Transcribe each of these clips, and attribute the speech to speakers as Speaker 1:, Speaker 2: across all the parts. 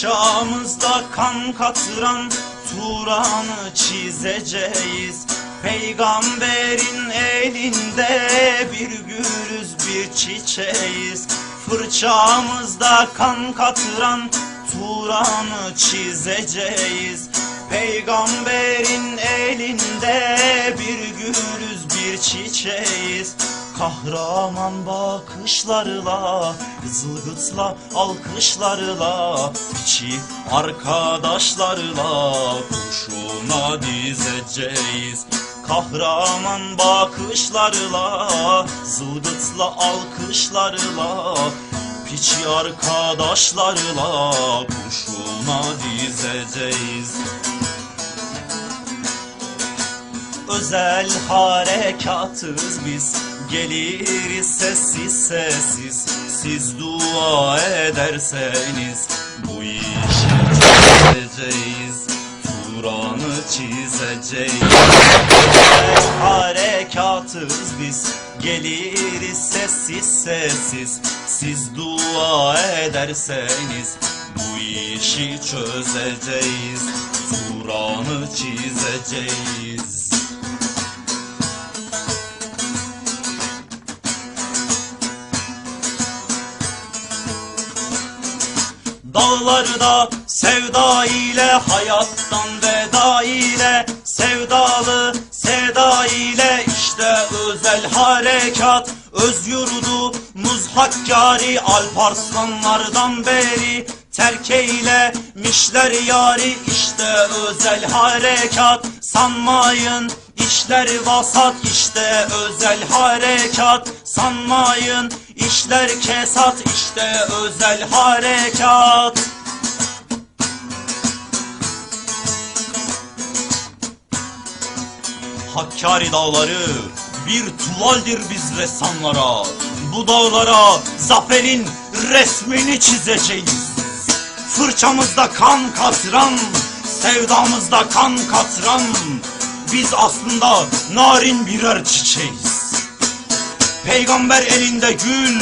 Speaker 1: Fırçamızda kan katıran Turan'ı çizeceğiz. Peygamberin elinde bir gülüz bir çiçeğiz. Fırçamızda kan katıran Turan'ı çizeceğiz. Peygamberin elinde bir gülüz bir çiçeğiz Kahraman bakışlarla Zılgıtla alkışlarla içi arkadaşlarla Kurşuna dizeceğiz. Kahraman bakışlarla Zılgıtla alkışlarla Piçi arkadaşlarla Kurşuna dizeceğiz. Özel harekatız biz Geliriz sessiz sessiz Siz dua ederseniz Bu işi çözeceğiz Turan'ı çizeceğiz. Harekatız biz Geliriz sessiz sessiz Siz dua ederseniz Bu işi çözeceğiz Turan'ı çizeceğiz Dağları da sevda ile hayattan veda ile sevdalı sevda ile işte özel harekat. Öz yurdumuz Hakkari Alparslanlardan beri terk eylemişler yari işte özel harekat. Sanmayın işler vasat işte özel harekat. Sanmayın işler kesat işte özel harekat. Hakkari dağları bir tuvaldir biz ressamlara. Bu dağlara zaferin resmini çizeceğiz. Fırçamızda kan katıran, sevdamızda kan katıran Biz aslında narin birer çiçeğiz Peygamber elinde gül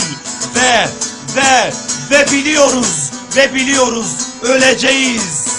Speaker 1: ve ve ve biliyoruz ve biliyoruz öleceğiz